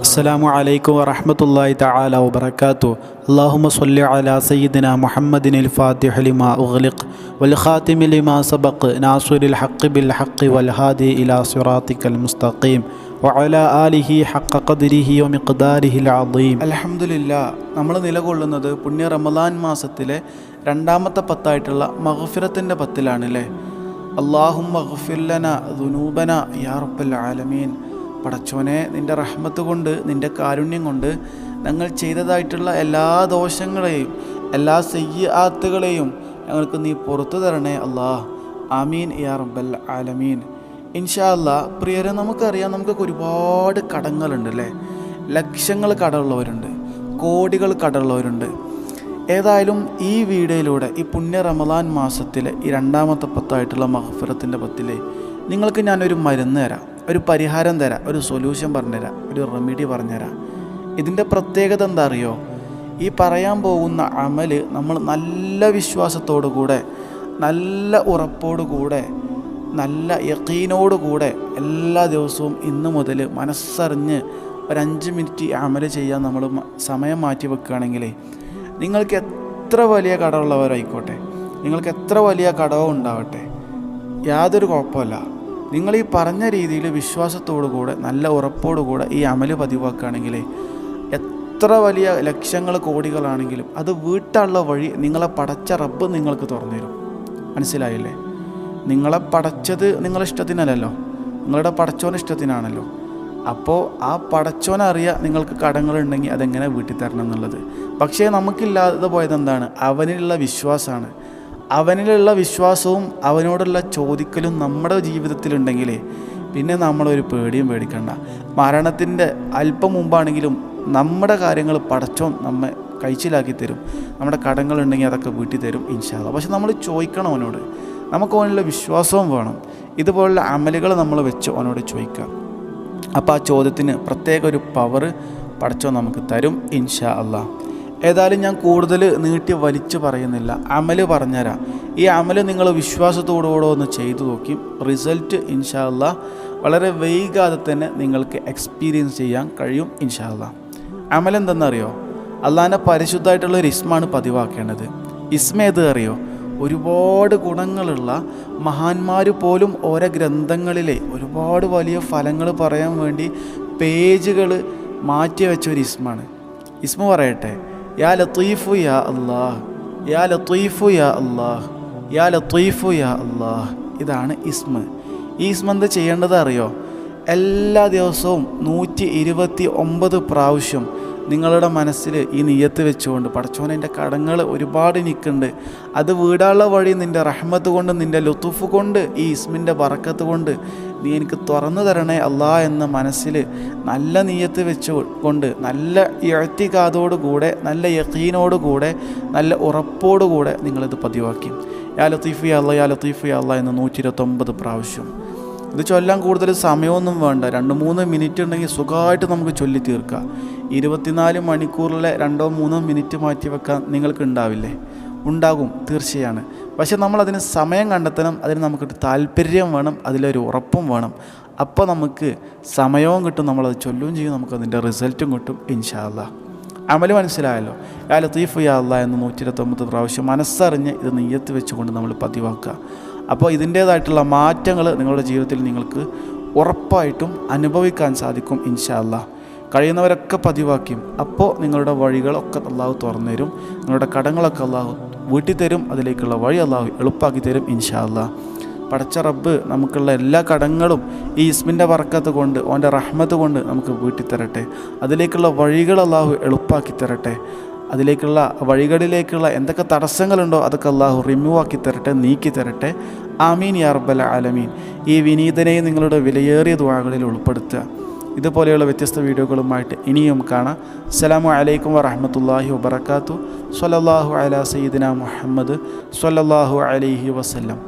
അസ്സലാമു അലൈക്കും വറഹമത്തല്ലാഹി തആല വബറകാതു അല്ലാഹുമ്മ സ്വല്ലി അലാ സയ്യിദിന മുഹമ്മദിനിൽ ഫാത്തിഹ ലിമാ ഉഗ്ലിഖ് വൽ ഖാതിമി ലിമാ സബഖ് നാസുരിൽ ഹഖ് ബിൽ ഹഖ് വൽ ഹാദി ഇലാ സിറാത്തിക്കൽ മുസ്തഖീം വഅലാ ആലിഹി ഹഖ ഖദ്രിഹി വമിഖ്ദാരിഹിൽ അദീം. അൽഹംദുലില്ലാ നമ്മൾ നിലകൊള്ളുന്നത് പുണ്യ റമദാൻ മാസത്തിലെ രണ്ടാമത്തെ പത്തായിട്ടുള്ള മഗ്ഫിറത്തിന്റെ പത്തിലാണ് അല്ലേ അള്ളാഹും മഗ്ഫിർലന ദുനൂബന യാ റബ്ബൽ ആലമീൻ. പടച്ചോനെ നിന്റെ റഹ്മത്ത് കൊണ്ട് നിന്റെ കാരുണ്യം കൊണ്ട് ഞങ്ങൾ ചെയ്തതായിട്ടുള്ള എല്ലാ ദോഷങ്ങളെയും എല്ലാ സയ്യാത്തുകളെയും ഞങ്ങൾക്ക് നീ പുറത്തു തരണേ അള്ളാഹ് ആമീൻ യാ റബ്ബൽ ആലമീൻ. ഇൻഷാ അല്ലാ പ്രിയരെ നമുക്കറിയാം നമുക്കൊക്കെ ഒരുപാട് കടങ്ങളുണ്ട് അല്ലേ? ലക്ഷങ്ങൾ കടമുള്ളവരുണ്ട് കോടികൾ കടമുള്ളവരുണ്ട് ഏതായാലും ഈ വീഡിയോയിലൂടെ ഈ പുണ്യ റമദാൻ മാസത്തിലെ ഈ രണ്ടാമത്തെ പത്തായിട്ടുള്ള മഹഫിറത്തിന്റെ പത്തിലെ നിങ്ങൾക്ക് ഞാനൊരു മരുന്ന് തരാം ഒരു പരിഹാരം തരാം ഒരു സൊല്യൂഷൻ പറഞ്ഞുതരാം ഒരു റെമിഡി പറഞ്ഞുതരാം. ഇതിന്റെ പ്രത്യേകത എന്താ അറിയോ ഈ പറയാൻ പോകുന്ന അമൽ നമ്മൾ നല്ല വിശ്വാസത്തോടു കൂടെ നല്ല ഉറപ്പോടു കൂടെ നല്ല യക്കീനോടു കൂടെ എല്ലാ ദിവസവും ഇന്ന് മുതൽ മനസ്സറിഞ്ഞ് ഒരു അഞ്ച് മിനിറ്റ് അമൽ ചെയ്യാൻ നമ്മൾ സമയം മാറ്റി വെക്കുകയാണെങ്കിലേ നിങ്ങൾക്ക് എത്ര വലിയ കടമുള്ളവരായിക്കോട്ടെ നിങ്ങൾക്ക് എത്ര വലിയ കടവും ഉണ്ടാവട്ടെ യാതൊരു കുഴപ്പമില്ല. നിങ്ങൾ ഈ പറഞ്ഞ രീതിയിൽ വിശ്വാസത്തോടു കൂടെ നല്ല ഉറപ്പോടു കൂടെ ഈ അമൽ പതിവാക്കുകയാണെങ്കിൽ എത്ര വലിയ ലക്ഷങ്ങൾ കോടികളാണെങ്കിലും അത് വീട്ടാനുള്ള വഴി നിങ്ങളെ പടച്ച റബ്ബ് നിങ്ങൾക്ക് തുറന്നു തരും മനസ്സിലായില്ലേ? നിങ്ങളെ പടച്ചത് നിങ്ങളെ ഇഷ്ടത്തിനല്ലല്ലോ. നിങ്ങളുടെ പടച്ചോൻ ഇഷ്ടത്തിനാണല്ലോ. അപ്പോൾ ആ പടച്ചോനറിയാം നിങ്ങൾക്ക് കടങ്ങളുണ്ടെങ്കിൽ അതെങ്ങനെ വീട്ടിൽ തരണം എന്നുള്ളത്. പക്ഷേ നമുക്കില്ലാതെ പോയത് എന്താണ്? അവനിലുള്ള വിശ്വാസമാണ് അവനിലുള്ള വിശ്വാസവും അവനോടുള്ള ചോദിക്കലും നമ്മുടെ ജീവിതത്തിലുണ്ടെങ്കിലേ പിന്നെ നമ്മളൊരു പേടിയും പേടിക്കണ്ട. മരണത്തിന്റെ അല്പം മുമ്പാണെങ്കിലും നമ്മുടെ കാര്യങ്ങൾ പടച്ചോൻ നമ്മെ കഴിച്ചിലാക്കി തരും. നമ്മുടെ കടങ്ങളുണ്ടെങ്കിൽ അതൊക്കെ വീട്ടിൽ തരും ഇൻഷാല്ല പക്ഷെ നമ്മൾ ചോദിക്കണം അവനോട്. നമുക്ക് അവനുള്ള വിശ്വാസവും വേണം. ഇതുപോലുള്ള അമലുകൾ നമ്മൾ വെച്ച് അവനോട് ചോദിക്കാം. അപ്പോൾ ആ ചോദ്യത്തിന് പ്രത്യേക ഒരു പവർ പടച്ചോ നമുക്ക് തരും ഇൻഷാ അല്ല ഏതായാലും ഞാൻ കൂടുതൽ നീട്ടി വലിച്ചു പറയുന്നില്ല. അമൽ പറഞ്ഞുതരാം. ഈ അമൽ നിങ്ങൾ വിശ്വാസത്തോടുകൂടെ ഒന്ന് ചെയ്തു നോക്കി. റിസൾട്ട് ഇൻഷാ അല്ല വളരെ വൈകാതെ തന്നെ നിങ്ങൾക്ക് എക്സ്പീരിയൻസ് ചെയ്യാൻ കഴിയും ഇൻഷാ അല്ല അമൽ എന്തെന്നറിയോ അള്ളാഹിന്റെ പരിശുദ്ധമായിട്ടുള്ള ഒരു ഇസ്മാണ് പതിവാക്കേണ്ടത്. ഇസ്മ ഏത് അറിയോ? ഒരുപാട് ഗുണങ്ങളുള്ള മഹാന്മാർ പോലും ഓരോ ഗ്രന്ഥങ്ങളിലെ ഒരുപാട് വലിയ ഫലങ്ങൾ പറയാൻ വേണ്ടി പേജുകൾ മാറ്റി വെച്ച ഒരു ഇസ്മാണ്. ഇസ്മ പറയട്ടെ യാ ലത്തീഫു യാ അല്ലാഹ് യാ ലത്തീഫു യാ അല്ലാഹ് യാ ലത്തീഫു യാ അല്ലാഹ്. ഇതാണ് ഇസ്മ. ഈ ഇസ്മ എന്ത് ചെയ്യേണ്ടത് അറിയോ? എല്ലാ ദിവസവും നൂറ്റി ഇരുപത്തി ഒമ്പത് പ്രാവശ്യം നിങ്ങളുടെ മനസ്സിൽ ഈ നീയത്ത് വെച്ചുകൊണ്ട് പടച്ചോനെ എന്റെ കടങ്ങൾ ഒരുപാട് നിൽക്കുന്നുണ്ട് അത് വീടാനുള്ള വഴി നിന്റെ റഹ്മത്ത് കൊണ്ട് നിന്റെ ലുത്തുഫ് കൊണ്ട് ഈ ഇസ്മിന്റെ ബറക്കത്ത് കൊണ്ട് നീ എനിക്ക് തുറന്നു തരണേ അല്ലാ എന്ന മനസ്സിൽ നല്ല നീയത്ത് വെച്ച് കൊണ്ട് നല്ല എഴുത്തിക്കാതോടു കൂടെ നല്ല യക്കീനോടുകൂടെ നല്ല ഉറപ്പോടുകൂടെ നിങ്ങളിത് പതിവാക്കി. യാ ലത്തീഫ് യാ അല്ല യാ ലത്തീഫ് യാ അല്ല എന്ന് നൂറ്റി ഇരുപത്തൊമ്പത് പ്രാവശ്യം. ഇത് ചൊല്ലാൻ കൂടുതൽ സമയമൊന്നും വേണ്ട. രണ്ട് മൂന്ന് മിനിറ്റ് ഉണ്ടെങ്കിൽ സുഖമായിട്ട് നമുക്ക് ചൊല്ലി തീർക്കാം ഇരുപത്തിനാല് മണിക്കൂറിലെ രണ്ടോ മൂന്നോ മിനിറ്റ് മാറ്റി വെക്കാൻ നിങ്ങൾക്ക് ഉണ്ടാവില്ലേ ഉണ്ടാകും തീർച്ചയാണ്. പക്ഷെ നമ്മളതിന് സമയം കണ്ടെത്തണം അതിന് നമുക്കൊരു താല്പര്യം വേണം അതിലൊരു ഉറപ്പും വേണം. അപ്പോൾ നമുക്ക് സമയവും കിട്ടും നമ്മളത് ചൊല്ലുകയും ചെയ്യും നമുക്ക് നമുക്കതിന്റെ റിസൾട്ടും കിട്ടും ഇൻഷാല്ല അമൽ മനസ്സിലായല്ലോ? യാ ലത്തീഫ് യാ എന്ന് നൂറ്റി ഇരുപത്തൊമ്പത് പ്രാവശ്യം മനസ്സറിഞ്ഞ് ഇത് നെയ്യത്ത് വെച്ചുകൊണ്ട് നമ്മൾ പതിവാക്കുക. അപ്പോൾ ഇതിന്റേതായിട്ടുള്ള മാറ്റങ്ങൾ നിങ്ങളുടെ ജീവിതത്തിൽ നിങ്ങൾക്ക് ഉറപ്പായിട്ടും അനുഭവിക്കാൻ സാധിക്കും ഇൻഷാ അല്ലാ കഴിയുന്നവരൊക്കെ പതിവാക്കും അപ്പോൾ നിങ്ങളുടെ വഴികളൊക്കെ അള്ളാഹു തുറന്നു തരും നിങ്ങളുടെ കടങ്ങളൊക്കെ അള്ളാഹു വീട്ടിൽ തരും അതിലേക്കുള്ള വഴി അള്ളാഹു എളുപ്പാക്കി തരും ഇൻഷാ അല്ലാ പടച്ച റബ്ബ് നമുക്കുള്ള എല്ലാ കടങ്ങളും ഈ ഇസ്മിന്റെ വറക്കത്ത് കൊണ്ട് ഓന്റെ റഹ്മത്ത് കൊണ്ട് നമുക്ക് വീട്ടിൽ തരട്ടെ അതിലേക്കുള്ള വഴികൾ അള്ളാഹു എളുപ്പാക്കി തരട്ടെ. അതിലേക്കുള്ള വഴികളിലേക്കുള്ള എന്തൊക്കെ തടസ്സങ്ങളുണ്ടോ അതൊക്കെ അള്ളാഹു റിമൂവ് ആക്കി തരട്ടെ നീക്കി തരട്ടെ. ആമീൻ യാർബല ആലമീൻ. ഈ വിനീതനെ നിങ്ങളുടെ വിലയേറിയ ദ്വാകളിൽ ഉൾപ്പെടുത്തുക. ഇതുപോലെയുള്ള വ്യത്യസ്ത വീഡിയോകളുമായിട്ട് ഇനിയും കാണാം. അസ്സലാമു അലൈക്കും വറഹമത്തല്ലാഹി വബർക്കാത്തു സല്ലാഹു അല സയ്യിദിന മുഹമ്മദ് സല്ലാഹു അലൈഹി വസല്ലം.